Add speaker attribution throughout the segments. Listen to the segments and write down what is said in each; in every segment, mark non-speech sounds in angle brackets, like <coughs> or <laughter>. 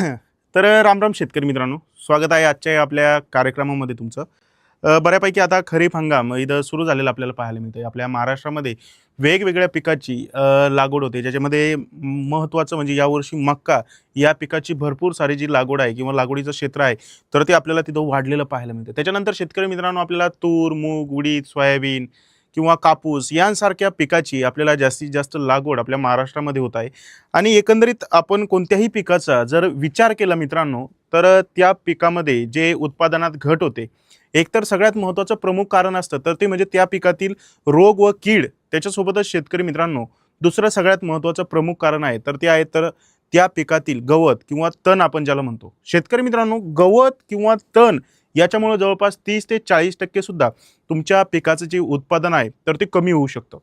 Speaker 1: <coughs> तर राम राम शेतकरी मित्रांनो स्वागत आहे आजच्या या आपल्या कार्यक्रमामध्ये तुमचं. बऱ्यापैकी आता खरीप हंगाम इथं सुरू झालेला आपल्याला पाहायला मिळतं आपल्या महाराष्ट्रामध्ये वेगवेगळ्या पिकाची लागवड होते. ज्याच्यामध्ये महत्त्वाचं म्हणजे यावर्षी मक्का या पिकाची भरपूर सारी जी लागवड आहे किंवा लागवडीचं क्षेत्र आहे तर ते आपल्याला तिथं वाढलेलं पाहायला मिळतं त्याच्यानंतर शेतकरी मित्रांनो आपल्याला तूर मूग उडीद सोयाबीन किंवा कापूस यांसारख्या पिकाची आपल्याला जास्तीत जास्त लागवड आपल्या महाराष्ट्रामध्ये होत आहे. आणि एकंदरीत आपण कोणत्याही पिकाचा जर विचार केला मित्रांनो तर त्या पिकामध्ये जे उत्पादनात घट होते एकतर सगळ्यात महत्त्वाचं प्रमुख कारण असतं तर ते म्हणजे त्या पिकातील रोग व कीड त्याच्यासोबतच शेतकरी मित्रांनो दुसरं सगळ्यात महत्त्वाचं प्रमुख कारण आहे तर ते आहे तर त्या पिकातील गवत किंवा तण आपण ज्याला म्हणतो. शेतकरी मित्रांनो गवत किंवा तण याच्यामुळे जवळपास तीस ते चाळीस टक्के सुद्धा तुमच्या पिकाचं जे उत्पादन आहे तर ते कमी होऊ शकतं.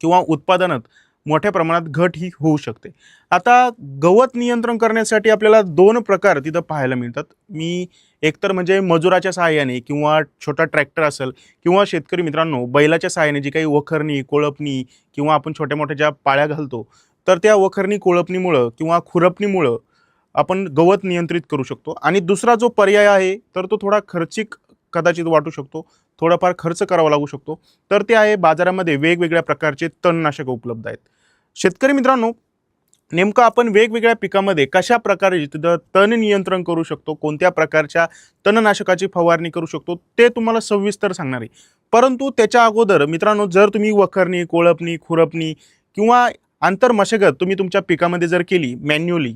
Speaker 1: किंवा उत्पादनात मोठ्या प्रमाणात घट ही होऊ शकते. आता गवत नियंत्रण करण्यासाठी आपल्याला दोन प्रकार तिथं पाहायला मिळतात. मी एकतर म्हणजे मजुराच्या सहाय्याने किंवा छोटा ट्रॅक्टर असेल किंवा शेतकरी मित्रांनो बैलाच्या सहाय्याने जी काही वखरणी कोळपणी किंवा आपण छोट्या मोठ्या ज्या पाळ्या घालतो तर त्या वखरणी कोळपणीमुळं किंवा खुरपणीमुळं आपण गवत नियंत्रित करू शकतो. आणि दुसरा जो पर्याय आहे तर तो थोडा खर्चिक कदाचित वाटू शकतो. थोडाफार खर्च करावा लागू शकतो. तर ते आहे बाजारामध्ये वेगवेगळ्या प्रकारचे तणनाशक उपलब्ध आहेत. शेतकरी मित्रांनो नेमकं आपण वेगवेगळ्या पिकामध्ये कशा प्रकारे तिथं तण नियंत्रण करू शकतो कोणत्या प्रकारच्या तणनाशकाची फवारणी करू शकतो ते तुम्हाला सविस्तर सांगणार आहे. परंतु त्याच्या अगोदर मित्रांनो जर तुम्ही वखरणी कोळपणी खुरपणी किंवा आंतरमशागत तुम्ही तुमच्या पिकामध्ये जर केली मॅन्युअली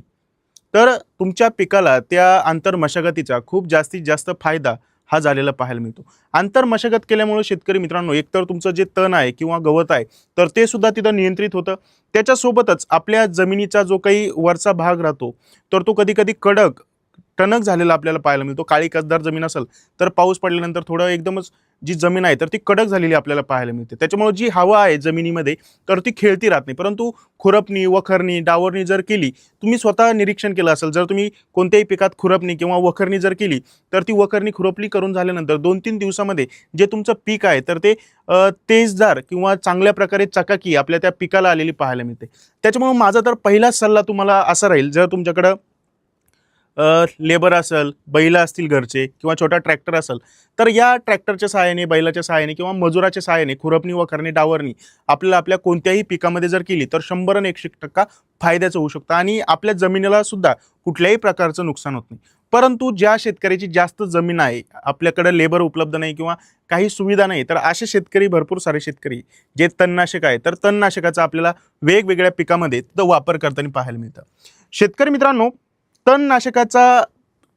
Speaker 1: तर तुमच्या पिकाला त्या आंतरमशागतीचा खूप जास्तीत जास्त फायदा हा झालेला पाहायला मिळतो. आंतर मशागत केल्यामुळे शेतकरी मित्रांनो एकतर तुमचं जे तण आहे किंवा गवत आहे तर ते सुद्धा तिथं नियंत्रित होतं. त्याच्यासोबतच आपल्या जमिनीचा जो काही वरचा भाग राहतो तर तो कधी कधी कडक टणक झालेला आपल्याला पाहायला मिळतो. काळी कसदार जमीन असेल तर पाऊस पडल्यानंतर थोडं एकदमच जी जमीन आहे तर ती कडक झालेली आपल्याला पाहायला मिळते. त्याच्यामुळे जी हवा आहे जमिनीमध्ये तर ती खेळती राहत नाही. परंतु खुरपणी वखरणी डावरणी जर केली तुम्ही स्वतः निरीक्षण केलं असेल जर तुम्ही कोणत्याही पिकात खुरपणी किंवा वखरणी जर केली तर ती वखरणी खुरपली करून झाल्यानंतर दोन तीन दिवसामध्ये जे तुमचं पीक आहे तर ते तेजदार किंवा चांगल्या प्रकारे चकाकी आपल्या त्या पिकाला आलेली पाहायला मिळते. त्याच्यामुळे माझा तर पहिलाच सल्ला तुम्हाला असा राहील जर तुमच्याकडं लेबर असेल बैल असतील घरचे किंवा छोटा ट्रॅक्टर असेल तर या ट्रॅक्टरच्या सहाय्याने बैलाच्या सहाय्याने किंवा मजुराच्या सहाय्याने खुरपणी वखरणी डावरणी आपल्याला आपल्या कोणत्याही पिकामध्ये जर केली तर शंभर आणि एकशे टक्का फायद्याचं होऊ शकतं. आणि आपल्या जमिनीला सुद्धा कुठल्याही प्रकारचं नुकसान होत नाही. परंतु ज्या शेतकऱ्याची जास्त जमीन आहे आपल्याकडे लेबर उपलब्ध नाही किंवा काही सुविधा नाही तर असे शेतकरी भरपूर सारे शेतकरी जे तणनाशक आहे तर तणनाशकाचा आपल्याला वेगवेगळ्या पिकामध्ये तो वापर करताना पाहायला मिळतं. शेतकरी मित्रांनो तणनाशकाचा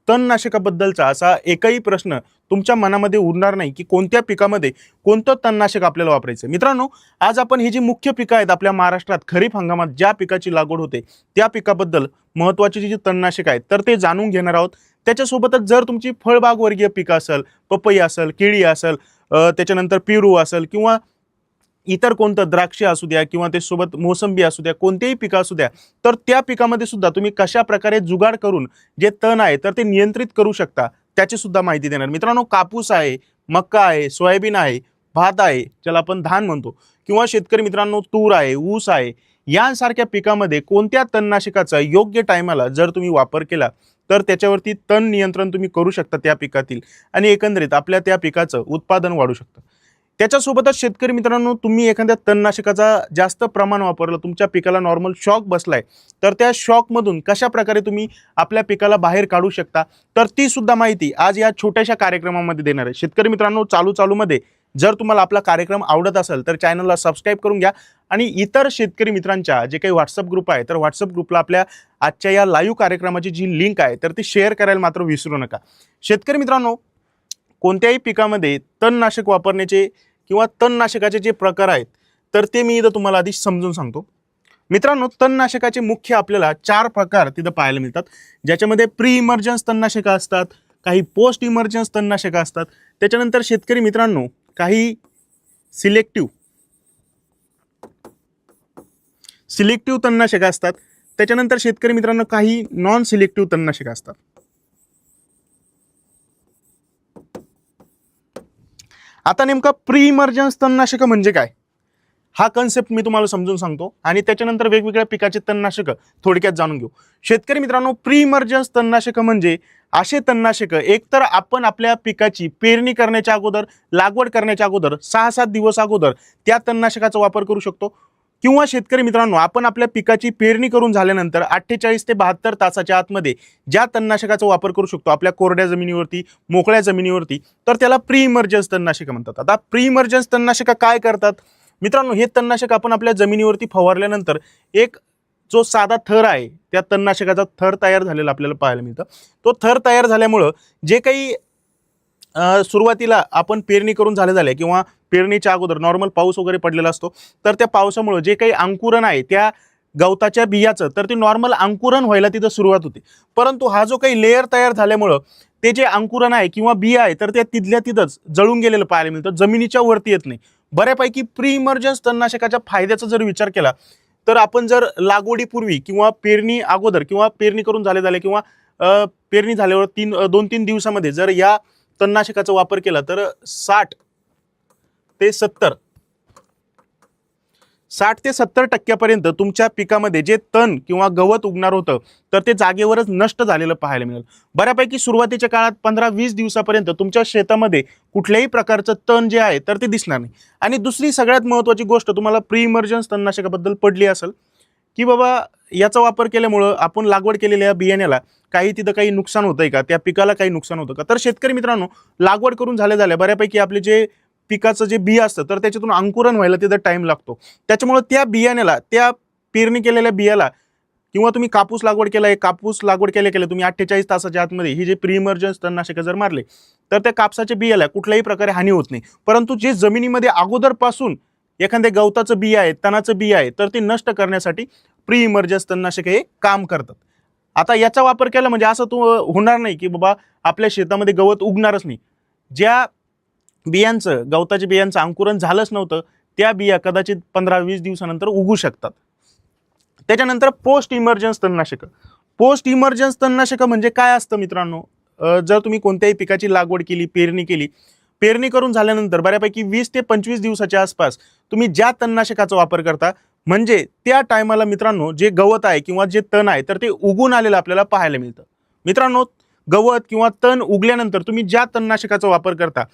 Speaker 1: तणनाशकाबद्दलचा असा एकही प्रश्न तुमच्या मनामध्ये उरणार नाही की कोणत्या पिकामध्ये कोणतं तणनाशक आपल्याला वापरायचं. मित्रांनो आज आपण ही जी मुख्य पिकं आहेत आपल्या महाराष्ट्रात खरीप हंगामात ज्या पिकाची लागवड होते त्या पिकाबद्दल महत्त्वाची जी तणनाशक आहेत तर ते जाणून घेणार आहोत. त्याच्यासोबतच जर तुमची फळबाग वर्गीय पिकं असेल पपई असेल केळी असेल त्याच्यानंतर पेरू असेल किंवा इतर कोणतं द्राक्ष असू द्या किंवा ते सोबत मोसंबी असू द्या कोणतेही पिकं असू द्या तर त्या पिकामध्ये सुद्धा तुम्ही कशा प्रकारे जुगाड करून जे तण आहे तर ते नियंत्रित करू शकता त्याची सुद्धा माहिती देणार. मित्रांनो कापूस आहे मक्का आहे सोयाबीन आहे भात आहे ज्याला आपण धान म्हणतो किंवा शेतकरी मित्रांनो तूर आहे ऊस आहे यांसारख्या पिकामध्ये कोणत्या तणनाशकाचा योग्य टायमाला जर तुम्ही वापर केला तर त्याच्यावरती तण नियंत्रण तुम्ही करू शकता त्या पिकातील आणि एकंदरीत आपल्या त्या पिकाचं उत्पादन वाढू शकतं. त्याच्यासोबतच शेतकरी मित्रांनो तुम्ही एखाद्या तणनाशकाचा जास्त प्रमाण वापरलं तुमच्या पिकाला नॉर्मल शॉक बसलाय तर त्या शॉकमधून कशा प्रकारे तुम्ही आपल्या पिकाला बाहेर काढू शकता? तर ती सुद्धा माहिती आज या छोट्याशा कार्यक्रमामध्ये देणार आहे. शेतकरी मित्रांनो चालू चालूमध्ये जर तुम्हाला आपला कार्यक्रम आवडत असेल तर चॅनलला सबस्क्राईब करून घ्या. आणि इतर शेतकरी मित्रांच्या जे काही व्हॉट्सअप ग्रुप आहे तर व्हॉट्सअप ग्रुपला आपल्या आजच्या या लाईव्ह कार्यक्रमाची जी लिंक आहे तर ती शेअर करायला मात्र विसरू नका. शेतकरी मित्रांनो कोणत्याही पिकामध्ये तणनाशक वापरण्याचे किंवा तणनाशकाचे जे प्रकार आहेत तर ते मी इथं तुम्हाला आधी समजून सांगतो. मित्रांनो तणनाशकाचे मुख्य आपल्याला चार प्रकार तिथं पाहायला मिळतात. ज्याच्यामध्ये प्री इमर्जन्स तणनाशकं असतात काही पोस्ट इमर्जन्स तणनाशकं असतात. त्याच्यानंतर शेतकरी मित्रांनो काही सिलेक्टिव्ह सिलेक्टिव्ह तणनाशकं असतात. त्याच्यानंतर शेतकरी मित्रांनो काही नॉन सिलेक्टिव्ह तणनाशकं असतात. आता नेमका प्री इमर्जन्स तणनाशकं म्हणजे काय? हा कन्सेप्ट मी तुम्हाला समजून सांगतो आणि त्याच्यानंतर वेगवेगळ्या पिकाचे तणनाशकं थोडक्यात जाणून घेऊ. शेतकरी मित्रांनो प्री इमर्जन्स तणनाशकं म्हणजे असे तणनाशकं एकतर आपण आपल्या पिकाची पेरणी करण्याच्या अगोदर लागवड करण्याच्या अगोदर सहा सात दिवस अगोदर त्या तणनाशकाचा वापर करू शकतो. किंवा शेतकरी मित्रांनो आपण आपल्या पिकाची पेरणी करून झाल्यानंतर अठ्ठेचाळीस ते बहात्तर तासाच्या आतमध्ये ज्या तणनाशकाचा वापर करू शकतो आपल्या कोरड्या जमिनीवरती मोकळ्या जमिनीवरती तर त्याला प्री इमर्जन्स तणनाशकं म्हणतात. आता प्री इमर्जन्स तणनाशकं काय करतात? मित्रांनो हे तणनाशक आपण आपल्या जमिनीवरती फवारल्यानंतर एक जो साधा थर आहे त्या तणनाशकाचा थर तयार झालेला आपल्याला पाहायला मिळतं. तो थर तयार झाल्यामुळं जे काही सुरुवातीला आपण पेरणी करून झाले झाले किंवा पेरणीच्या अगोदर नॉर्मल पाऊस वगैरे पडलेला असतो तर त्या पावसामुळं जे काही अंकुरण आहे त्या गवताच्या बियाचं तर ते नॉर्मल अंकुरण व्हायला तिथं सुरुवात होते. परंतु हा जो काही लेअर तयार झाल्यामुळं ते जे अंकुरण आहे किंवा बिया आहे तर ते तिथल्या तिथंच जळून गेलेलं पाहायला मिळतं जमिनीच्या वरती येत नाही. बऱ्यापैकी प्री इमर्जन्स तणनाशकाच्या फायद्याचा जर विचार केला तर आपण जर लागवडीपूर्वी किंवा पेरणी अगोदर किंवा पेरणी करून झाले झाले किंवा पेरणी झाल्यावर तीन दोन तीन दिवसामध्ये जर या तणनाशकाचा वापर केला तर साठ ते सत्तर साठ ते सत्तर टक्क्यापर्यंत तुमच्या पिकामध्ये जे तण किंवा गवत उगणार होतं तर ते जागेवरच नष्ट झालेलं पाहायला मिळेल. बऱ्यापैकी सुरुवातीच्या काळात पंधरा वीस दिवसापर्यंत तुमच्या शेतामध्ये कुठल्याही प्रकारचं तण जे आहे तर ते दिसणार नाही. आणि दुसरी सगळ्यात महत्त्वाची गोष्ट तुम्हाला प्री इमर्जन्स तणनाशकाबद्दल पडली असेल की बाबा याचा वापर केल्यामुळं आपण लागवड केलेल्या बियाण्याला काही तिथं काही नुकसान होतंय का? त्या पिकाला काही नुकसान होतं का? तर शेतकरी मित्रांनो लागवड करून झाल्या झाल्या बऱ्यापैकी आपले जे पिकाचं जे बिया असतं तर त्याच्यातून अंकुरण व्हायला तिथं टाईम लागतो. त्याच्यामुळं त्या बियाण्याला त्या पेरणी केलेल्या बियाला किंवा तुम्ही कापूस लागवड केला आहे कापूस लागवड केल्या केल्या तुम्ही अठ्ठेचाळीस तासाच्या आतमध्ये ही जे प्री इमर्जन्स तणनाशकं जर मारले तर त्या कापसाच्या बियाला कुठल्याही प्रकारे हानी होत नाही. परंतु जे जमिनीमध्ये अगोदरपासून एखाद्या गवताचं बिया आहे तणाचं बिया आहे तर ते नष्ट करण्यासाठी प्री इमर्जन्स तणनाशक हे काम करतात. आता याचा वापर केला म्हणजे असं तो होणार नाही की बाबा आपल्या शेतामध्ये गवत उगणारच नाही. ज्या बियांचं गवताच्या बियांचं अंकुरण झालंच नव्हतं त्या बिया कदाचित पंधरा वीस दिवसानंतर उगू शकतात. त्याच्यानंतर पोस्ट इमर्जन्स तणनाशकं. पोस्ट इमर्जन्स तणनाशकं म्हणजे काय असतं मित्रांनो? जर तुम्ही कोणत्याही पिकाची लागवड केली पेरणी केली पेरणी करून झाल्यानंतर बऱ्यापैकी वीस ते पंचवीस दिवसाच्या आसपास तुम्ही ज्या तणनाशकाचा वापर करता म्हणजे त्या टायमाला मित्रांनो जे गवत आहे किंवा जे तण आहे तर ते उगून आलेलं आपल्याला पाहायला मिळतं. मित्रांनो गवत किंवा तण उगल्यानंतर तुम्ही ज्या तणनाशकाचा वापर करता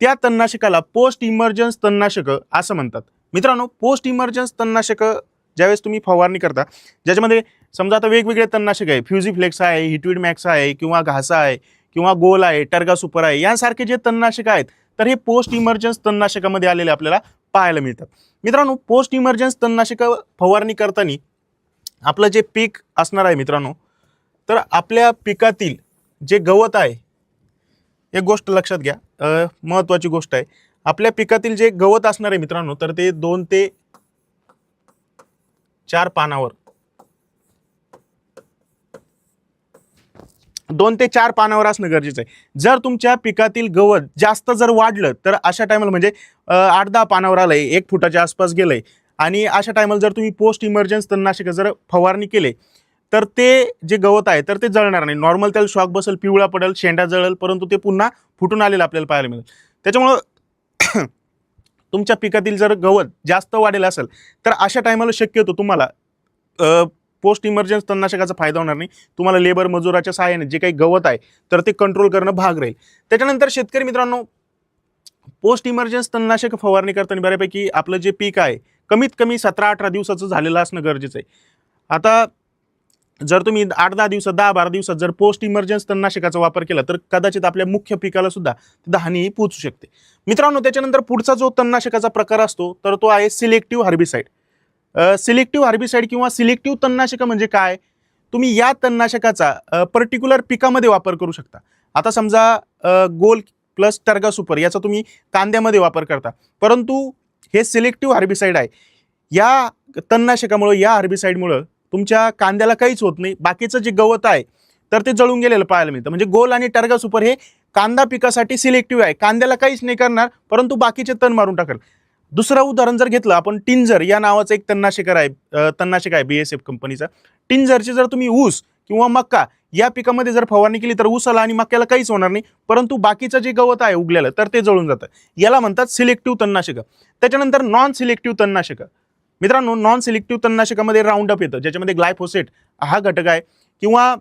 Speaker 1: त्या तणनाशकाला पोस्ट इमर्जन्स तणनाशकं असं म्हणतात. मित्रांनो पोस्ट इमर्जन्स तणनाशकं ज्यावेळेस तुम्ही फवारणी करता ज्याच्यामध्ये समजा आता वेगवेगळे तणनाशक आहे फ्युझिफ्लेक्स आहे हिटविड मॅक्स आहे किंवा घासा आहे किंवा गोल आहे टर्गा सुपर आहे यासारखे जे तणनाशक आहेत तर हे पोस्ट इमर्जन्स तणनाशकामध्ये आलेले आपल्याला पाहायला मिळतात. मित्रांनो पोस्ट इमर्जन्स तणनाशकं फवारणी करताना आपलं जे पीक असणार आहे मित्रांनो तर आपल्या पिकातील जे गवत आहे एक गोष्ट लक्षात घ्या. महत्त्वाची गोष्ट आहे. आपल्या पिकातील जे गवत असणार आहे मित्रांनो तर ते दोन ते चार पानावर दोन ते चार पानावर असणं गरजेचं आहे. जर तुमच्या पिकातील गवत जास्त जर वाढलं तर अशा टायमाला म्हणजे आठ दहा पानावर आलं आहे एक फुटाच्या आसपास गेलं आहे आणि अशा टायमाला जर तुम्ही पोस्ट इमर्जन्स तणनाशक जर फवारणी केले तर ते जे गवत आहे तर ते जळणार नाही. नॉर्मल त्याला शॉक बसेल पिवळा पडेल शेंडा जळेल परंतु ते पुन्हा फुटून आलेलं आपल्याला पाहायला मिळेल. त्याच्यामुळं <coughs> तुमच्या पिकातील जर गवत जास्त वाढेल असेल तर अशा टायमाला शक्यतो तुम्हाला पोस्ट इमर्जन्स तणनाशकाचा फायदा होणार नाही. तुम्हाला लेबर मजुराच्या सहाय्याने जे काही गवत आहे तर ते कंट्रोल करणं भाग राहील. त्याच्यानंतर शेतकरी मित्रांनो पोस्ट इमर्जन्स तणनाशक फवारणी करताना बऱ्यापैकी आपलं जे पीक आहे कमीत कमी सतरा अठरा दिवसाचं झालेलं असणं गरजेचं आहे. आता जर तुम्ही आठ दहा दिवसात दहा बारा दिवसात जर पोस्ट इमर्जन्स तणनाशकाचा वापर केला तर कदाचित आपल्या मुख्य पिकाला सुद्धा तिथं हानी पोचू शकते. मित्रांनो त्याच्यानंतर पुढचा जो तणनाशकाचा प्रकार असतो तर तो आहे सिलेक्टिव्ह हर्बिसाईड सिलेक्टिव्ह हार्बिसाईड किंवा सिलेक्टिव्ह तणनाशक म्हणजे काय? तुम्ही या तणनाशकाचा पर्टिक्युलर पिकामध्ये वापर करू शकता. आता समजा गोल प्लस टर्गा सुपर याचा तुम्ही कांद्यामध्ये वापर करता. परंतु हे सिलेक्टिव्ह हार्बिसाईड आहे. या तणनाशकामुळं या हार्बिसाईडमुळं तुमच्या कांद्याला काहीच होत नाही. बाकीचं जे गवत आहे तर ते जळून गेलेलं पाहायला मिळतं. म्हणजे गोल आणि टर्गा सुपर हे कांदा पिकासाठी सिलेक्टिव्ह आहे. कांद्याला काहीच नाही करणार परंतु बाकीचे तण मारून टाकेल. दुसरं उदाहरण जर घेतलं आपण टिंजर या नावाचं एक तणनाशक आहे तन्नाशिक तणनाशक आहे बी एस एफ कंपनीचा. टिंजरचे जर तुम्ही ऊस किंवा मक्का या पिकामध्ये जर फवारणी केली तर ऊसाला आणि मक्याला काहीच होणार नाही परंतु बाकीचं जे गवत आहे उगलेलं तर ते जळून जातं. याला म्हणतात सिलेक्टिव्ह तणनाशकं त्याच्यानंतर नॉन सिलेक्टिव्ह तणनाशकं मित्रांनो नॉन सिलेक्टिव्ह तणनाशकामध्ये राऊंडअप येतं ज्याच्यामध्ये ग्लायफोसेट हा घटक आहे किंवा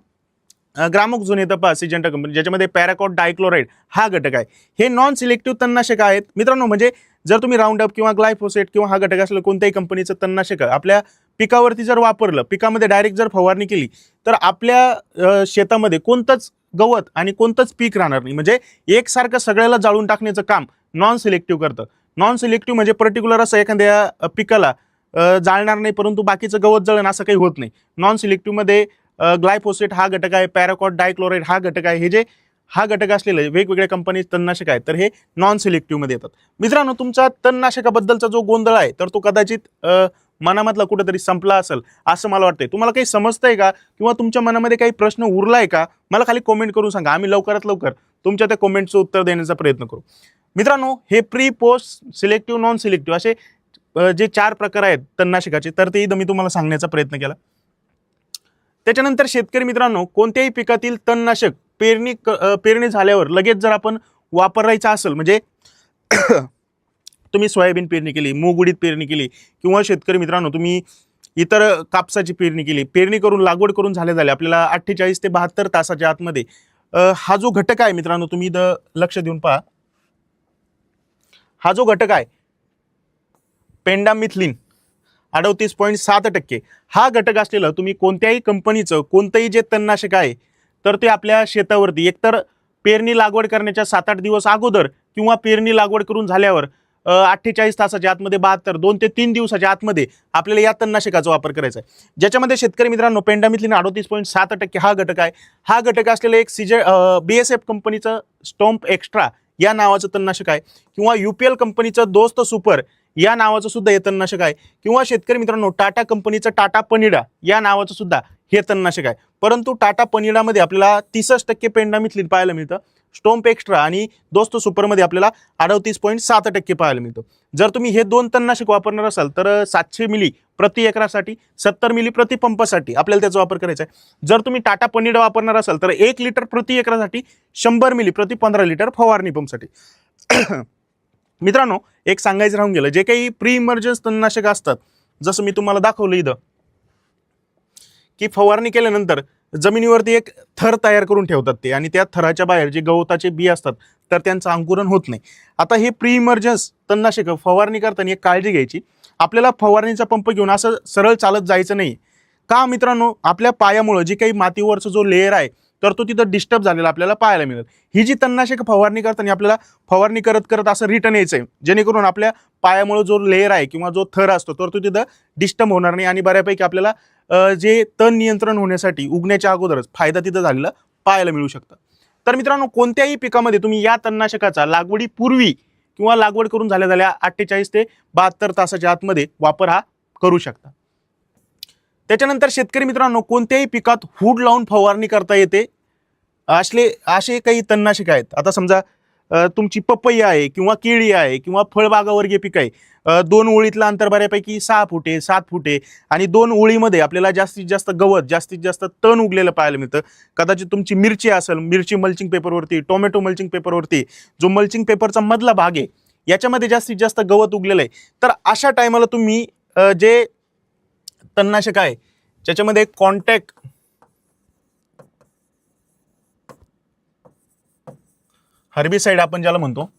Speaker 1: ग्रामक जुने तपास सिजेंटा कंपनी ज्याच्यामध्ये पॅराकॉट डायक्लोराईड हा घटक आहे. हे नॉन सिलेक्टिव्ह तणनाशक आहेत. मित्रांनो म्हणजे जर तुम्ही राऊंडअप किंवा ग्लायफोसेट किंवा हा घटक असलं कोणत्याही कंपनीचं तणनाशक आपल्या पिकावरती जर वापरलं पिकामध्ये डायरेक्ट जर फवारणी केली तर आपल्या शेतामध्ये कोणतंच गवत आणि कोणतंच पीक राहणार नाही. म्हणजे एकसारखं सगळ्याला जाळून टाकण्याचं काम नॉन सिलेक्टिव्ह करतं. नॉन सिलेक्टिव्ह म्हणजे पर्टिक्युलर असं एखाद्या पिकाला जाळणार नाही परंतु बाकीचं गवत जळण असं काही होत नाही. नॉन सिलेक्टिव्हमध्ये ग्लायफोसेट हा घटक आहे पॅराकॉट डायक्लोराईड हा घटक आहे. हे जे हा घटक असलेले वेगवेगळ्या कंपनी तणनाशक आहेत तर हे नॉन सिलेक्टिव्हमध्ये येतात. मित्रांनो तुमचा तणनाशकाबद्दलचा जो गोंधळ आहे तर तो कदाचित मनामधला कुठेतरी संपला असेल असं मला वाटतंय. तुम्हाला काही समजतंय का? किंवा तुमच्या मनामध्ये काही प्रश्न उरलाय का? मला खाली कॉमेंट करून सांगा. आम्ही लवकरात लवकर तुमच्या त्या कॉमेंटचं उत्तर देण्याचा प्रयत्न करू. मित्रांनो हे pre post selective non selective असे जे चार प्रकार आहेत तणनाशकाचे तर ते इथं मी तुम्हाला सांगण्याचा प्रयत्न केला. त्याच्यानंतर शेतकरी मित्रांनो कोणत्याही पिकातील तणनाशक पेरणी क- पेरणी झाल्यावर लगेच जर आपण वापरायचं असेल म्हणजे <coughs> तुम्ही सोयाबीन पेरणी केली मूग उडीद पेरणी केली किंवा शेतकरी मित्रांनो तुम्ही इतर कापसाची पेरणी केली पेरणी करून लागवड करून झाले झाले आपल्याला अठ्ठेचाळीस ते बहात्तर तासाच्या आतमध्ये हा जो घटक आहे मित्रांनो तुम्ही द लक्ष देऊन पहा. हा जो घटक आहे पेंडामिथलिन अडतीस पॉईंट सात टक्के हा घटक असलेलं तुम्ही कोणत्याही कंपनीचं कोणतंही जे तणनाशक आहे तर ते आपल्या शेतावरती. एकतर पेरणी लागवड करण्याच्या सात आठ दिवस अगोदर किंवा पेरणी लागवड करून झाल्यावर अठ्ठेचाळीस तासाच्या आतमध्ये बहात्तर दोन ते तीन दिवसाच्या आतमध्ये आपल्याला या तणनाशकाचा वापर करायचा आहे. ज्याच्यामध्ये शेतकरी मित्रांनो पेंडामिथलीन अडतीस पॉईंट सात टक्के हा घटक आहे. हा घटक असलेलं एक सीजे बी एस एफ कंपनीचं स्टॉम्प एक्स्ट्रा या नावाचं तणनाशक आहे. किंवा यू पी एल कंपनीचं दोस्त सुपर या नावाचं सुद्धा हे तणनाशक आहे. किंवा शेतकरी मित्रांनो टाटा कंपनीचं टाटा पनिडा या नावाचं सुद्धा हे तणनाशक आहे. परंतु टाटा पनिडामध्ये आपल्याला तीसच टक्के पेंडामिथलीन पाहायला मिळतं. स्टोम्प एक्स्ट्रा आणि दोस्त सुपरमध्ये आपल्याला अडतीस पॉईंट सात टक्के पाहायला मिळतं. जर तुम्ही हे दोन तणनाशक वापरणार असाल तर सातशे मिली प्रति एकरासाठी सत्तर मिली प्रति पंपासाठी आपल्याला त्याचा वापर करायचा आहे. जर तुम्ही टाटा पनीड वापरणार असाल तर एक लिटर प्रति एकरासाठी शंभर मिली प्रति पंधरा लिटर फवारणी पंपसाठी. मित्रांनो एक सांगायचं राहून गेलं जे काही प्री इमर्जन्स तणनाशक असतात जसं मी तुम्हाला दाखवलं इथं की फवारणी केल्यानंतर जमिनीवरती एक थर तयार करून ठेवतात ते. आणि त्या थराच्या बाहेर जे गवताचे बी असतात तर त्यांचं अंकुरण होत नाही. आता हे प्री इमर्जन्स तणनाशक फवारणी करताना एक काळजी घ्यायची. आपल्याला फवारणीचा पंप घेऊन असं सरळ चालत जायचं नाही. का मित्रांनो? आपल्या पायामुळं जी काही मातीवरचा जो लेअर आहे तर तो तिथं डिस्टर्ब झालेला आपल्याला पाहायला मिळेल. ही जी तणनाशक फवारणी करताना आपल्याला फवारणी करत करत असं रिटर्न यायचं आहे जेणेकरून आपल्या पायामुळे जो लेअर आहे किंवा जो थर असतो तर तो तिथं डिस्टर्ब होणार नाही आणि बऱ्यापैकी आपल्याला जे तण नियंत्रण होण्यासाठी उगण्याच्या अगोदरच फायदा तिथं झालेला पाहायला मिळू शकतं. तर मित्रांनो कोणत्याही पिकामध्ये तुम्ही या तणनाशकाचा लागवडीपूर्वी किंवा लागवड करून झाल्या झाल्या अठ्ठेचाळीस ते बहात्तर तासाच्या आतमध्ये वापर हा करू शकता. त्याच्यानंतर शेतकरी मित्रांनो कोणत्याही पिकात हूड लावून फवारणी करता येते. असले असे काही तणनाशक आहेत. आता समजा तुमची पपई आहे किंवा केळी आहे किंवा फळबागावर्गीय पीक आहे दोन ओळीतलं अंतर बऱ्यापैकी सहा फुटे सात फुटे आणि दोन ओळीमध्ये आपल्याला जास्तीत जास्त गवत जास्तीत जास्त तण उगलेलं पाहायला मिळतं. कदाचित तुमची मिरची असेल मिरची मल्चिंग पेपरवरती टोमॅटो मल्चिंग पेपरवरती जो मल्चिंग पेपरचा मधला भाग आहे याच्यामध्ये जास्तीत जास्त गवत उगलेलं आहे. तर अशा टायमाला तुम्ही जे तणनाशक आहे ज्याच्यामध्ये कॉन्टॅक्ट हर्बिसाईड आपण ज्याला म्हणतो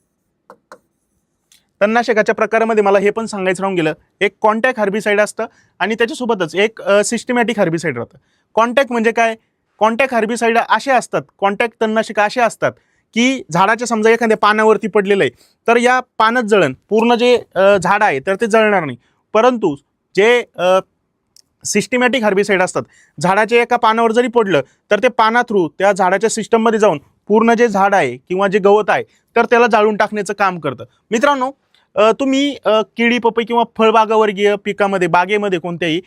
Speaker 1: तणनाशकाच्या प्रकारामध्ये मला हे पण सांगायचं राहून गेलं. एक कॉन्टॅक्ट हर्बिसाईड असतं आणि त्याच्यासोबतच एक सिस्टमॅटिक हर्बिसाईड राहतं. कॉन्टॅक्ट म्हणजे काय? कॉन्टॅक्ट हर्बिसाईड असे असतात कॉन्टॅक्ट तणनाशक असे असतात की झाडाच्या समजा एखाद्या पानावरती पडलेलं आहे तर या पानच जळण पूर्ण जे झाड आहे तर ते जळणार नाही. परंतु जे सिस्टमॅटिक हर्बिसाईड असतात झाडाच्या एका पानावर जरी पडलं तर ते पाना थ्रू त्या झाडाच्या सिस्टममध्ये जाऊन पूर्ण जे झाड आहे किंवा जे गवत आहे तर त्याला जाळून टाकण्याचं काम करतं. मित्रांनो तुम्ही किडी केळी पपई किंवा फळबागावर्गीय पिकामध्ये बागेमध्ये कोणत्याही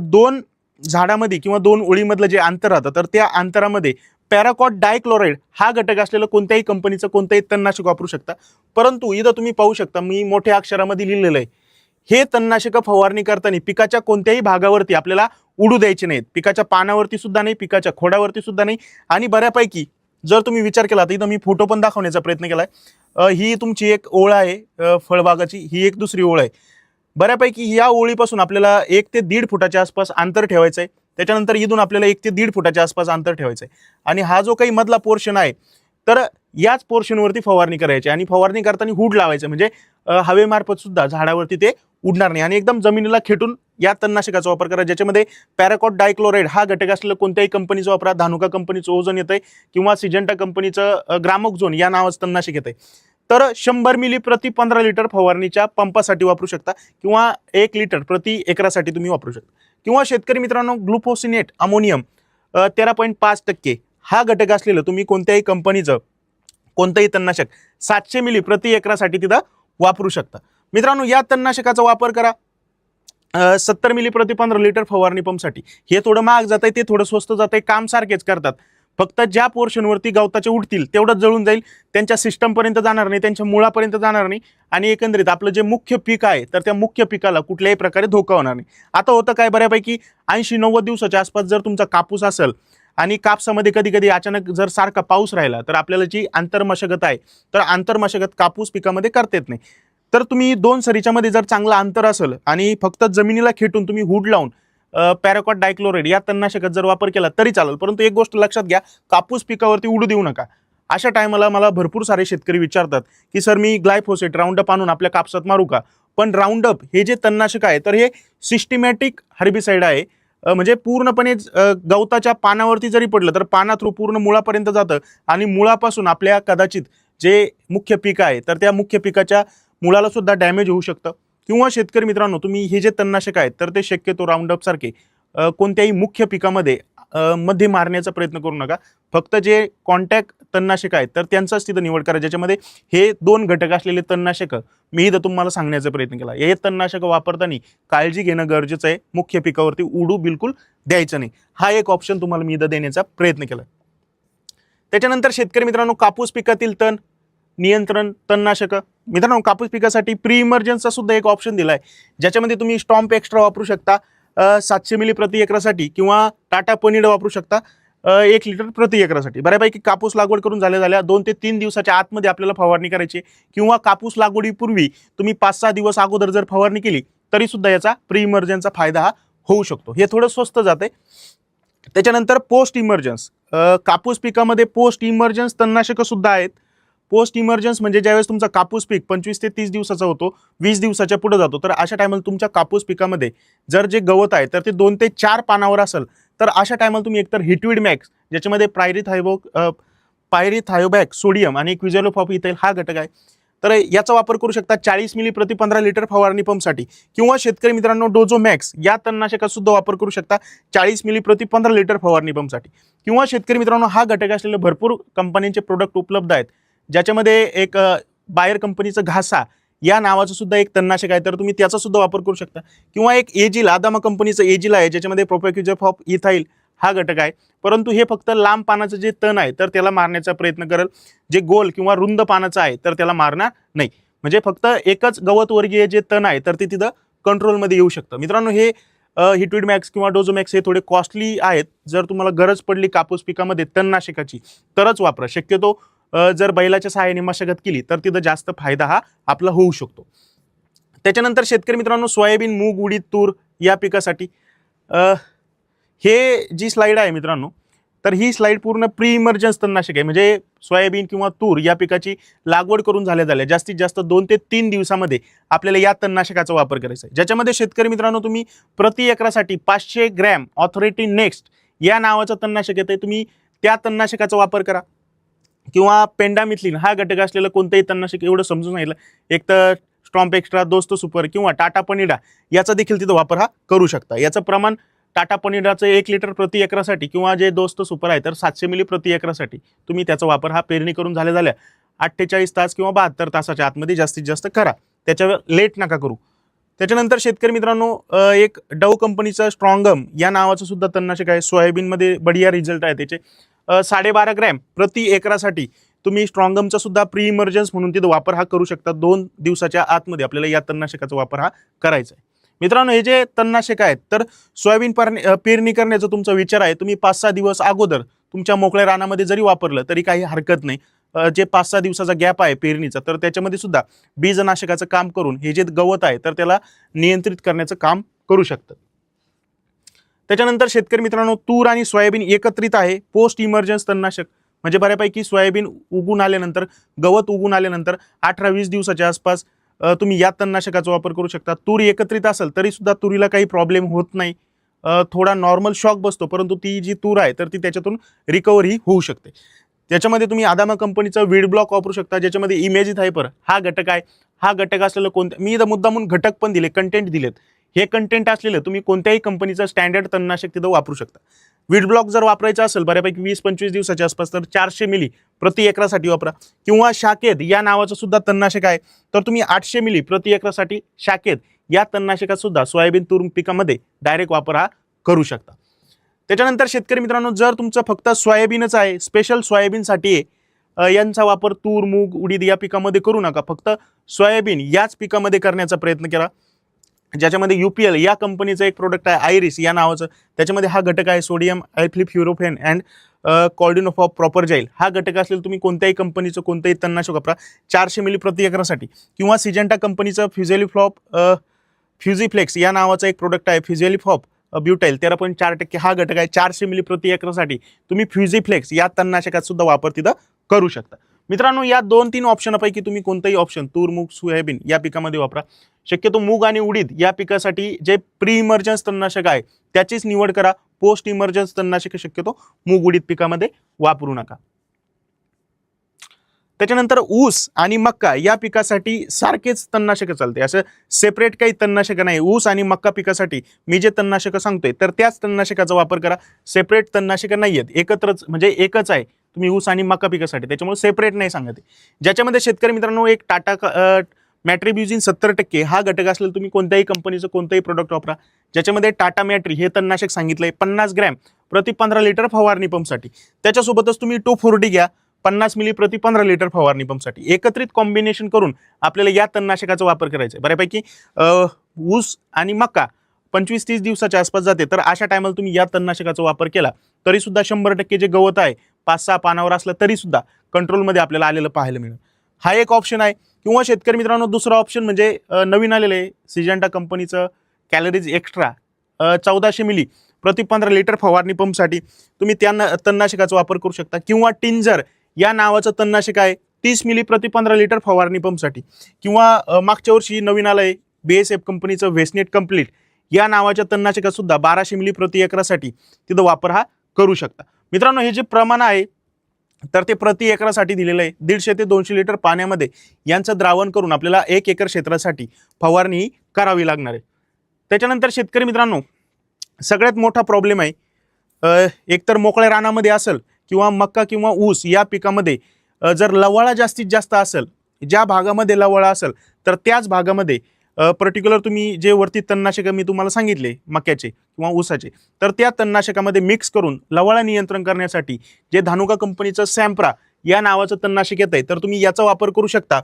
Speaker 1: दोन झाडामध्ये किंवा दोन ओळीमधलं जे अंतर राहतं तर त्या अंतरामध्ये पॅराकॉट डायक्लोराईड हा घटक असलेलं कोणत्याही कंपनीचं कोणतंही तणनाशक वापरू शकता. परंतु इथं तुम्ही पाहू शकता मी मोठ्या अक्षरामध्ये लिहिलेलं आहे. हे तणनाशकं फवारणी करताना पिकाच्या कोणत्याही भागावरती आपल्याला उडू द्यायचे नाहीत. पिकाच्या पानावरती सुद्धा नाही पिकाच्या खोडावरती सुद्धा नाही आणि बऱ्यापैकी जर तुम्ही विचार केला तर इथं मी फोटो पण दाखवण्याचा प्रयत्न केला आहे ही तुमची एक ओळ आहे फळबागाची. ही एक दुसरी ओळ आहे. बऱ्यापैकी या ओळीपासून आपल्याला एक ते दीड फुटाच्या आसपास अंतर ठेवायचं आहे त्याच्यानंतर इथून आपल्याला एक ते दीड फुटाच्या आसपास अंतर ठेवायचं आहे आणि हा जो काही मधला पोर्शन आहे तर याच पोर्शनवरती फवारणी करायची. आणि फवारणी करताना हुड लावायचं. म्हणजे हवेमार्फतसुद्धा हवेमार्फत सुद्धा झाडावरती ते उडणार नाही. आणि एकदम जमिनीला खेटून या तणनाशकाचा वापर करा ज्याच्यामध्ये पॅराकॉट डायक्लोराईड हा घटक असलेलं कोणत्याही कंपनीचा वापरा धानुका कंपनीचं ओझोन येतंय किंवा सिजेंटा कंपनीचं ग्रामोक्झोन या नावाचं तणनाशक येतंय. तर शंभर मिली प्रति पंधरा लिटर फवारणीच्या पंपासाठी वापरू शकता किंवा एक लिटर प्रति एकरासाठी तुम्ही वापरू शकता. किंवा शेतकरी मित्रांनो ग्लुफोसिनेट अमोनियम तेरा पॉईंट पाच टक्के हा घटक असलेलं तुम्ही कोणत्याही कंपनीचं कोणतंही तणनाशक सातशे मिली प्रति एकरासाठी तिथं वापरू शकता. मित्रांनो या तणनाशकाचा वापर करा. सत्तर मिली प्रति पंधरा लिटर फवारणी पंपसाठी. हे थोडं महाग जात आहे ते थोडं स्वस्त जात आहे काम सारखेच करतात. फक्त ज्या पोर्शनवरती गवताचे उडतील तेवढंच जळून जाईल त्यांच्या सिस्टमपर्यंत जाणार नाही त्यांच्या मुळापर्यंत जाणार नाही आणि एकंदरीत आपलं जे मुख्य पीक आहे तर त्या मुख्य पिकाला कुठल्याही प्रकारे धोका होणार नाही. आता होतं काय बऱ्यापैकी ऐंशी नव्वद दिवसाच्या आसपास जर तुमचा कापूस असेल आणि कापसामध्ये कधी कधी अचानक जर सारखा पाऊस राहिला तर आपल्याला जी आंतरमशागत आहे तर आंतरमशागत कापूस पिकामध्ये करता येत नाही. तर तुम्ही दोन सरीच्या मध्ये जर चांगलं अंतर असेल आणि फक्त जमिनीला खेटून तुम्ही हुड लावून पॅराकॉट डायक्लोराइड या तणनाशकात जर वापर केला तरी चालेल. परंतु एक गोष्ट लक्षात घ्या कापूस पिकावरती उडू देऊ नका. अशा टायमाला मला भरपूर सारे शेतकरी विचारतात की सर मी ग्लायफोसेट राऊंडअप आणून आपल्या कापसात मारू का? पण राऊंडअप हे जे तणनाशक आहे तर हे सिस्टिमॅटिक हर्बिसाईड आहे. म्हणजे पूर्णपणे गवताच्या पानावरती जरी पडलं तर पाना थ्रू पूर्ण मुळापर्यंत जातं आणि मुळापासून आपल्या कदाचित जे मुख्य पीक आहे तर त्या मुख्य पिकाच्या मुळाला सुद्धा डॅमेज होऊ शकतं. किंवा शेतकरी मित्रांनो तुम्ही हे जे तणनाशक आहेत तर ते शक्यतो राऊंडअप सारखे कोणत्याही मुख्य पिकामध्ये मध्ये मारण्याचा प्रयत्न करू नका. फक्त जे कॉन्टॅक्ट तणनाशक आहेत तर त्यांचाच तिथं निवड करा. ज्याच्यामध्ये हे दोन घटक असलेले तणनाशक मी इथं तुम्हाला सांगण्याचा प्रयत्न केला. हे तणनाशक वापरताना काळजी घेणं गरजेचं आहे. मुख्य पिकावरती उडू बिलकुल द्यायचं नाही. हा एक ऑप्शन तुम्हाला मी इथं देण्याचा प्रयत्न केला. त्याच्यानंतर शेतकरी मित्रांनो कापूस पिकातील तण नियंत्रण तणनाशक. मित्रांनो कापूस पिकासाठी प्री इमर्जन्सचा सुद्धा एक ऑप्शन दिला आहे ज्याच्यामध्ये तुम्ही स्टॉम्प एक्स्ट्रा वापरू शकता. सातशे मिली प्रति एकरासाठी किंवा टाटा पनीड वापरू शकता. एक लिटर प्रति एकरासाठी. बऱ्यापैकी कापूस लागवड करून झाल्या झाल्या दोन ते तीन दिवसाच्या आतमध्ये आपल्याला फवारणी करायची किंवा कापूस लागवडीपूर्वी तुम्ही पाच सहा दिवस अगोदर जर फवारणी केली तरी सुद्धा याचा प्री इमर्जन्सचा फायदा हा होऊ शकतो. हे थोडं स्वस्त जाते त्याच्यानंतर पोस्ट इमर्जन्स कापूस पिकामध्ये पोस्ट इमर्जन्स तणनाशकं सुद्धा आहेत. पोस्ट इमर्जन्स म्हणजे ज्यावेळेस तुमचा कापूस पीक पंचवीस ते तीस दिवसाचा होतो वीस दिवसाच्या पुढे जातो तर अशा टायमाला तुमच्या कापूस पिकामध्ये जर जे गवत आहे तर ते दोन ते चार पानावर असेल तर अशा टायमाला तुम्ही एकतर हिटविड मॅक्स ज्याच्यामध्ये प्रायरिथायबो पायरिथायोबॅक सोडियम आणि क्विझेलोफॉप इथेल हा घटक आहे तर याचा वापर करू शकता चाळीस मिली प्रति पंधरा लिटर फवारणी पंपसाठी किंवा शेतकरी मित्रांनो डोजो मॅक्स या तणनाशकाचा सुद्धा वापर करू शकता चाळीस मिली प्रति पंधरा लिटर फवारणी पंपसाठी किंवा शेतकरी मित्रांनो हा घटक असलेले भरपूर कंपन्यांचे प्रोडक्ट उपलब्ध आहेत. ज्याच्यामध्ये एक बायर कंपनीचं घासा या नावाचं सुद्धा एक तणनाशक आहे. तर तुम्ही त्याचा सुद्धा वापर करू शकता. किंवा एक एजिल आदामा कंपनीचं एजिल आहे ज्याच्यामध्ये प्रोपॅक्युजफ ऑफ इथाईल हा घटक आहे. परंतु हे फक्त लांब पानाचं जे तण आहे तर त्याला मारण्याचा प्रयत्न करेल. जे गोल किंवा रुंद पानाचं आहे तर त्याला मारणार नाही. म्हणजे फक्त एकच गवतवर्गीय जे तण आहे तर ते तिथं कंट्रोलमध्ये येऊ शकतं. मित्रांनो हे हिटविड मॅक्स किंवा डोझोमॅक्स हे थोडे कॉस्टली आहेत. जर तुम्हाला गरज पडली कापूस पिकामध्ये तणनाशकाची तरच वापरा. शक्यतो जर बैलाच्या सहाय्याने मशागत केली तर तिथं जास्त फायदा हा आपला होऊ शकतो. त्याच्यानंतर शेतकरी मित्रांनो सोयाबीन मूग उडीद तूर या पिकासाठी हे जी स्लाईड आहे मित्रांनो तर ही स्लाईड पूर्ण प्री इमर्जन्स तणनाशक आहे. म्हणजे सोयाबीन किंवा तूर या पिकाची लागवड करून झाल्या झाल्या जास्तीत जास्त दोन ते तीन दिवसामध्ये आपल्याला या तणनाशकाचा वापर करायचा आहे. ज्याच्यामध्ये शेतकरी मित्रांनो तुम्ही प्रति एकरासाठी पाचशे ग्रॅम ऑथॉरिटी नेक्स्ट या नावाचं तणनाशक येतं तुम्ही त्या तणनाशकाचा वापर करा. किंवा पेंडामिथलिन हा घटक असलेलं कोणतंही तणनाशक एवढं समजून सांगितलं. एक तर स्ट्रॉम्प एक्स्ट्रा दोस्त सुपर किंवा टाटा पनिडा याचा देखील तिथं वापर हा करू शकता. याचं प्रमाण टाटा पनिडाचं एक लिटर प्रति एकरासाठी किंवा जे दोस्त सुपर आहे तर सातशे मिली प्रति एकरासाठी तुम्ही त्याचा वापर हा पेरणी करून झाल्या झाल्या अठ्ठेचाळीस तास किंवा बहात्तर तासाच्या आतमध्ये जास्तीत जास्त करा. त्याच्यावर लेट नका करू. त्याच्यानंतर शेतकरी मित्रांनो एक डव कंपनीचं स्ट्रॉंगम या नावाचं सुद्धा तणनाशक आहे. सोयाबीनमध्ये बढिया रिझल्ट आहे त्याचे. साडेबारा ग्रॅम प्रति एकरासाठी तुम्ही स्ट्रॉंगमचा सुद्धा प्री इमर्जन्स म्हणून तिथं वापर हा करू शकता. दोन दिवसाच्या आतमध्ये आपल्याला या तणनाशकाचा वापर हा करायचा आहे. मित्रांनो हे जे तणनाशक आहेत तर सोयाबीन पेरणी पेरणी करण्याचा तुमचा विचार आहे. तुम्ही पाच सहा दिवस अगोदर तुमच्या मोकळ्या रानामध्ये जरी वापरलं तरी काही हरकत नाही. जे पाच सहा दिवसाचा गॅप आहे पेरणीचा तर त्याच्यामध्ये सुद्धा बीजनाशकाचं काम करून हे जे गवत आहे तर त्याला नियंत्रित करण्याचं काम करू शकतं. त्याच्यानंतर शेतकरी मित्रांनो तूर आणि सोयाबीन एकत्रित आहे. पोस्ट इमर्जन्स तणनाशक. म्हणजे बऱ्यापैकी सोयाबीन उगून आल्यानंतर गवत उगून आल्यानंतर अठरा वीस दिवसाच्या आसपास तुम्ही या तणनाशकाचा वापर करू शकता. तूर एकत्रित असेल तरीसुद्धा तुरीला काही प्रॉब्लेम होत नाही. थोडा नॉर्मल शॉक बसतो परंतु ती जी तूर आहे तर ती त्याच्यातून रिकव्हरी होऊ शकते. त्याच्यामध्ये तुम्ही आदामा कंपनीचं वीड ब्लॉक वापरू शकता ज्याच्यामध्ये इमेजित हायपर हा घटक आहे. हा घटक असलेलं कोणत्या मी इथं मुद्दामून घटक पण दिले कंटेंट दिलेत. हे कंटेंट असलेलं तुम्ही कोणत्याही कंपनीचं स्टँडर्ड तणनाशक तिथं वापरू शकता. वीड ब्लॉक जर वापरायचा असेल बऱ्यापैकी वीस पंचवीस दिवसाच्या आसपास तर चारशे मिली प्रति एकरासाठी वापरा. किंवा शाकेत या नावाचं सुद्धा तणनाशक आहे. तर तुम्ही आठशे मिली प्रति एकरासाठी शाकेत या तणनाशकात सुद्धा सोयाबीन तूर पिकामध्ये डायरेक्ट वापर हा करू शकता. त्याच्यानंतर शेतकरी मित्रांनो जर तुमचं फक्त सोयाबीनच आहे स्पेशल सोयाबीनसाठी आहे यांचा वापर तूर मूग उडीद या पिकामध्ये करू नका. फक्त सोयाबीन याच पिकामध्ये करण्याचा प्रयत्न केला ज्याच्यामध्ये यू पी एल या कंपनीचं एक प्रोडक्ट आहे आयरिस या नावाचं. त्याच्यामध्ये हा घटक आहे सोडियम ॲल्फ्लिप युरोफेन अँड कॉर्डिनोफ ऑफ प्रॉपर जाईल हा घटक असलेलं तुम्ही कोणत्याही कंपनीचं कोणतंही तणनाशक वापरा. चारशे मिली प्रति एकरासाठी किंवा सिजेंटा कंपनीचं फ्युझेलिफ्लॉप फ्युझिफ्लेक्स या नावाचं एक प्रोडक्ट आहे फ्युझेलिफॉप ब्युटाईल तेरा पॉईंट चार टक्के हा घटक आहे. चारशे मिली प्रति एकरासाठी तुम्ही फ्युझिफ्लेक्स या तणनाशकात सुद्धा वापर तिथं करू शकता. मित्रांनो या दोन तीन ऑप्शनापैकी तुम्ही कोणतंही ऑप्शन तूर मूग सोयाबीन या पिकामध्ये वापरा. शक्यतो मूग आणि उडीद या पिकासाठी जे प्री इमर्जन्स तणनाशक आहे त्याचीच निवड करा. पोस्ट इमर्जन्स तणनाशक शक्यतो मूग उडीद पिकामध्ये वापरू नका. त्याच्यानंतर ऊस आणि मक्का या पिकासाठी सारखेच तणनाशकं चालते. असं सेपरेट काही तणनाशकं नाही. ऊस आणि मक्का पिकासाठी मी जे तणनाशकं सांगतोय तर त्याच तणनाशकाचा वापर करा. सेपरेट तणनाशकं नाही आहेत एकत्रच म्हणजे एकच आहे. तुम्ही ऊस आणि मका पिकासाठी त्याच्यामुळे सेपरेट नाही सांगत आहे. ज्याच्यामध्ये शेतकरी मित्रांनो एक टाटा मॅट्रिब्युजिन सत्तर टक्के हा घटक असलेला तुम्ही कोणत्याही कंपनीचं कोणतंही प्रोडक्ट वापरा. ज्याच्यामध्ये टाटा मॅट्री हे तणनाशक आहे पन्नास ग्रॅम प्रति पंधरा लिटर फवारणी पंपसाठी. त्याच्यासोबतच तुम्ही टू फोर्टी घ्या पन्नास मिली प्रति पंधरा लिटर फवारणी पंपसाठी. एकत्रित कॉम्बिनेशन करून आपल्याला या तणनाशकाचा वापर करायचा आहे. बऱ्यापैकी ऊस आणि मका पंचवीस तीस दिवसाच्या आसपास जाते. तर अशा टायमाला तुम्ही या तणनाशकाचा वापर केला. तरी सुद्धा शंभर टक्के जे गवत आहे पाच सहा पानावर असलं तरी सुद्धा कंट्रोलमध्ये आपल्याला आलेलं पाहायला मिळेल. हा एक ऑप्शन आहे. किंवा शेतकरी मित्रांनो दुसरा ऑप्शन म्हणजे नवीन आलेलं आहे. सिजंटा कंपनीचं कॅलरीज एक्स्ट्रा चौदाशे मिली प्रति पंधरा लिटर फवारणी पंपसाठी तुम्ही त्या न- तणनाशकाचा वापर करू शकता. किंवा टिंजर या नावाचं तणनाशक आहे तीस मिली प्रति पंधरा लिटर फवारणी पंपसाठी किंवा मागच्या वर्षी नवीन आलं आहे बी एस एफ कंपनीचं व्हेसनेट कंप्लीट या नावाच्या तणनाशकात सुद्धा बाराशे मिली प्रति एकरासाठी तिथं वापर हा करू शकता. मित्रांनो हे जे प्रमाण आहे तर ते प्रति एकरासाठी दिलेलं आहे. दीडशे ते दोनशे लिटर पाण्यामध्ये यांचं द्रावण करून आपल्याला एक एकर क्षेत्रासाठी फवारणी ही करावी लागणार आहे. त्याच्यानंतर शेतकरी मित्रांनो सगळ्यात मोठा प्रॉब्लेम आहे एकतर मोकळ्या रानामध्ये असेल किंवा मक्का किंवा ऊस या पिकामध्ये जर लवाळा जास्तीत जास्त असेल ज्या भागामध्ये लवाळा असेल तर त्याच भागामध्ये पर्टिक्युलर तुम्ही जे वरती तणनाशकं मी तुम्हाला सांगितले मक्याचे किंवा ऊसाचे तर त्या तणनाशकामध्ये मिक्स करून लवाळा नियंत्रण करण्यासाठी जे धानुका कंपनीचं सॅम्प्रा या नावाचं तणनाशक येत आहे तर तुम्ही याचा वापर करू शकता.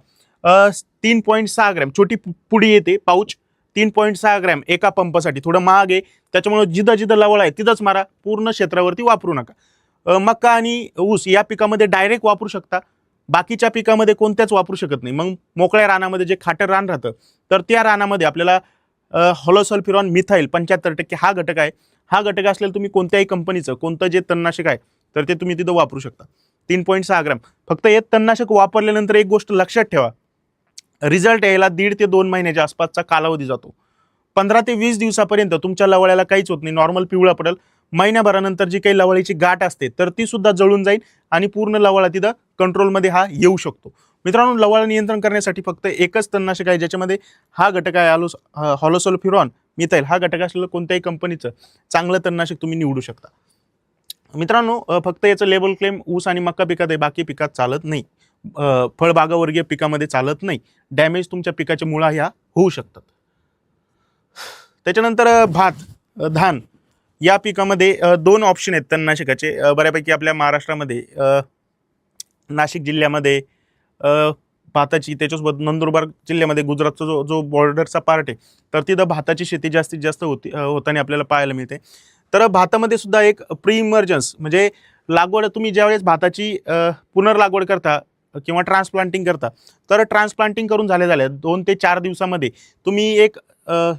Speaker 1: तीन पॉईंट सहा ग्रॅम छोटी पुडी येते पाऊच. तीन पॉईंट सहा ग्रॅम एका पंपासाठी थोडं महाग आहे त्याच्यामुळे जिथं जिथं लवळ आहे तिथंच मारा पूर्ण क्षेत्रावरती वापरू नका. मक्का मका आणि ऊस या पिकामध्ये डायरेक्ट वापरू शकता. बाकीच्या पिकामध्ये कोणत्याच वापरू शकत नाही. मग मोकळ्या रानामध्ये जे खाटर रान राहतं तर त्या रानामध्ये आपल्याला हॉलोसल्फिरॉन मिथाईल पंच्याहत्तर टक्के हा घटक आहे. हा घटक असलेलं तुम्ही कोणत्याही कंपनीचं कोणतं जे तणनाशक आहे तर ते तुम्ही तिथं वापरू शकता. तीन पॉईंट सहा ग्रॅम. फक्त हे तणनाशक वापरल्यानंतर एक गोष्ट लक्षात ठेवा. रिझल्ट यायला दीड ते दोन महिन्याच्या आसपासचा कालावधी जातो. पंधरा ते वीस दिवसापर्यंत तुमच्या लवळ्याला काहीच होत नाही. नॉर्मल पिवळा पडेल महिन्याभरानंतर जी काही लवळीची गाठ असते तर ती सुद्धा जळून जाईल आणि पूर्ण लवळा तिथं कंट्रोलमध्ये हा येऊ शकतो. मित्रांनो लवळ नियंत्रण करण्यासाठी फक्त एकच तणनाशक आहे ज्याच्यामध्ये हा घटक आहे आलोस हॉलोसोलफिरॉन मिथाईल हा घटक असलेलं कोणत्याही कंपनीचं चांगलं तणनाशक तुम्ही निवडू शकता. मित्रांनो फक्त याचं लेबल क्लेम ऊस आणि मका पिकात आहे बाकी पिकात चालत नाही. फळबागावर्गीय पिकामध्ये चालत नाही. डॅमेज तुमच्या पिकाच्या मुळा ह्या होऊ शकतात. त्याच्यानंतर भात धान. या पिकामध्ये दोन ऑप्शन आहेत तणनाशकाचे. बऱ्यापैकी आपल्या महाराष्ट्रामध्ये नाशिक जिल्ह्यामध्ये भाताची त्याच्यासोबत नंदुरबार जिल्ह्यामध्ये गुजरातचा जो जो बॉर्डरचा पार्ट आहे तर तिथं भाताची शेती जास्तीत जास्त होती होताना आपल्याला पाहायला मिळते. तर भातामध्ये सुद्धा एक प्री इमर्जन्स म्हणजे लागवड तुम्ही ज्यावेळेस भाताची पुनर्लागवड करता किंवा ट्रान्सप्लांटिंग करता तर ट्रान्सप्लांटिंग करून झाले झाले दोन ते चार दिवसामध्ये तुम्ही एक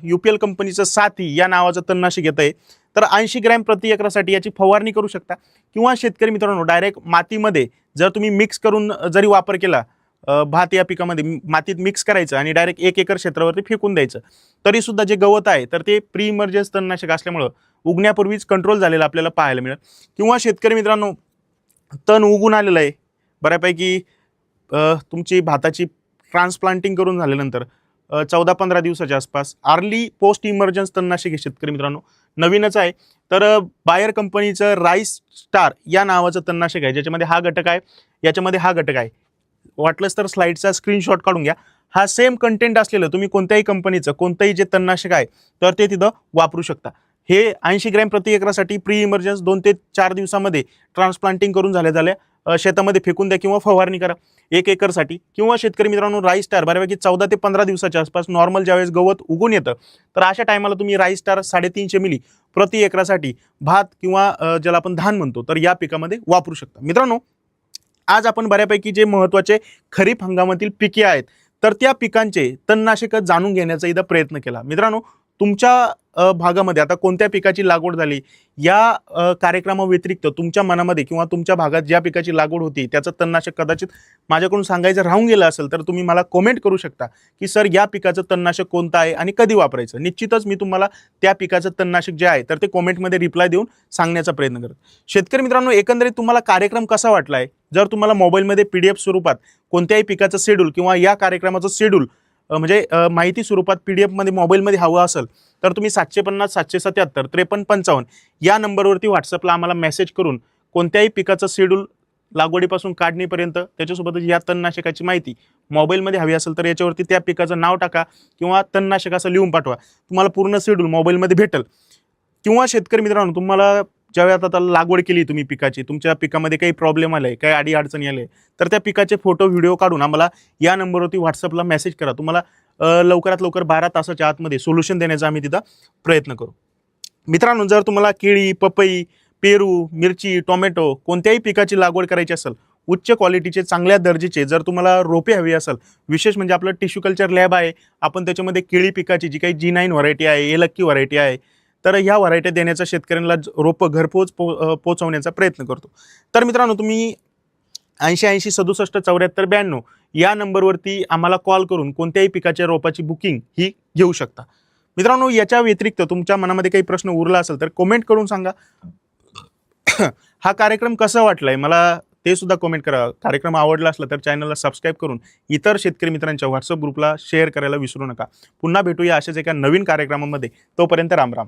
Speaker 1: यू पी एल कंपनीचं साथी या नावाचं तणनाशक येतं आहे तर ऐंशी ग्रॅम प्रति एकरासाठी याची फवारणी करू शकता. किंवा शेतकरी मित्रांनो डायरेक्ट मातीमध्ये जर तुम्ही मिक्स करून जरी वापर केला भात या पिकामध्ये मातीत मिक्स करायचं आणि डायरेक्ट एक एकर क्षेत्रावरती फेकून द्यायचं तरी सुद्धा जे गवत आहे तर ते प्री इमर्जन्स तणनाशक असल्यामुळं उगण्यापूर्वीच कंट्रोल झालेलं आपल्याला पाहायला मिळेल. किंवा शेतकरी मित्रांनो तण उगून आलेलं आहे. बऱ्यापैकी तुमची भाताची ट्रान्सप्लांटिंग करून झाल्यानंतर चौदा पंधरा दिवसाच्या आसपास. आर्ली पोस्ट इमर्जन्स तणनाशक हे शेतकरी मित्रांनो नवीनच आहे. तर बायर कंपनीचं राईस स्टार या नावाचं तणनाशक आहे. ज्याच्यामध्ये हा घटक आहे. याच्यामध्ये हा घटक आहे. वाटलंच तर स्लाईडचा स्क्रीनशॉट काढून घ्या. हा सेम कंटेंट असलेलं तुम्ही कोणत्याही कंपनीचं कोणतंही जे तणनाशक आहे तर ते तिथं वापरू शकता. हे ऐंशी ग्रॅम प्रति एकरासाठी प्री इमर्जन्स दोन ते चार दिवसामध्ये ट्रान्सप्लांटिंग करून झाल्या झाल्या शेतामध्ये फेकून द्या किंवा फवारणी करा. एक एकरसाठी किंवा शेतकरी मित्रांनो राईस स्टार बऱ्यापैकी चौदा ते पंधरा दिवसाच्या आसपास नॉर्मल ज्यावेळेस गवत उगून येतं तर अशा टायमाला तुम्ही राईस स्टार साडेतीनशे मिली प्रति एकरासाठी भात किंवा ज्याला आपण धान म्हणतो तर या पिकामध्ये वापरू शकता. मित्रांनो आज आपण बऱ्यापैकी जे महत्त्वाचे खरीप हंगामातील पिके आहेत तर त्या पिकांचे तणनाशक जाणून घेण्याचा इथं प्रयत्न केला. मित्रांनो तुमच्या भागामध्ये आता कोणत्या पिकाची लागवड झाली? या कार्यक्रमाव्यतिरिक्त तुमच्या मनामध्ये किंवा तुमच्या भागात ज्या पिकाची लागवड होती त्याचं तणनाशक कदाचित माझ्याकडून सांगायचं राहून गेलं असेल तर तुम्ही मला कमेंट करू शकता की सर या पिकाचं तणनाशक कोणतं आहे आणि कधी वापरायचं? निश्चितच मी तुम्हाला त्या पिकाचं तणनाशक जे आहे तर ते कॉमेंटमध्ये रिप्लाय देऊन सांगण्याचा प्रयत्न करत. शेतकरी मित्रांनो एकंदरीत तुम्हाला कार्यक्रम कसा वाटला आहे जर तुम्हाला मोबाईलमध्ये पी डी एफ स्वरूपात कोणत्याही पिकाचं शेड्यूल किंवा या कार्यक्रमाचं शेड्यूल म्हणजे माहिती स्वरूपात पी डी एफमध्ये मोबाईलमध्ये हवं असेल तर तुम्ही सातशे पन्नास सातशे सत्याहत्तर त्रेपन्न पंचावन्न या नंबरवरती व्हॉट्सअपला आम्हाला मेसेज करून कोणत्याही पिकाचं शेड्यूल लागवडीपासून काढणीपर्यंत त्याच्यासोबतच या तणनाशकाची माहिती मोबाईलमध्ये हवी असेल तर याच्यावरती त्या पिकाचं नाव टाका किंवा तणनाशक असं लिहून पाठवा. तुम्हाला पूर्ण शेड्यूल मोबाईलमध्ये भेटेल. किंवा शेतकरी मित्रांनो तुम्हाला ज्यावेळी आता लागवड केली तुम्ही पिकाची तुमच्या पिकामध्ये काही प्रॉब्लेम आले काही अडी अडचणी आले तर त्या पिकाचे फोटो व्हिडिओ काढून आम्हाला या नंबरवरती व्हॉट्सअपला मेसेज करा. तुम्हाला लवकरात लवकर बारा तासाच्या आतमध्ये सोल्युशन देण्याचा आम्ही तिथं प्रयत्न करू. मित्रांनो जर तुम्हाला केळी पपई पेरू मिरची टोमॅटो कोणत्याही पिकाची लागवड करायची असेल उच्च क्वालिटीचे चांगल्या दर्जेचे जर तुम्हाला रोपे हवी असेल विशेष म्हणजे आपलं टिश्यू कल्चर लॅब आहे आपण त्याच्यामध्ये केळी पिकाची जी काही जी नाईन व्हरायटी आहे एलक्की व्हरायटी आहे तर ह्या व्हरायटी देण्याचा शेतकऱ्यांना ज- रोपं घरपोच पो पोचवण्याचा प्रयत्न करतो. तर मित्रांनो तुम्ही ऐंशी ऐंशी सदुसष्ट चौऱ्याहत्तर ब्याण्णव या नंबरवरती आम्हाला कॉल करून कोणत्याही पिकाच्या रोपाची बुकिंग ही घेऊ शकता. मित्रांनो याच्या व्यतिरिक्त तुमच्या मनामध्ये काही प्रश्न उरला असेल तर कॉमेंट करून सांगा. <coughs> हा कार्यक्रम कसा वाटलाय? मला ते सुद्धा कॉमेंट करा. कार्यक्रम आवडला असला तर चॅनलला सबस्क्राईब करून इतर शेतकरी मित्रांच्या व्हॉट्सअप ग्रुपला शेअर करायला विसरू नका. पुन्हा भेटूया अशाच एका नवीन कार्यक्रमामध्ये. तोपर्यंत राम राम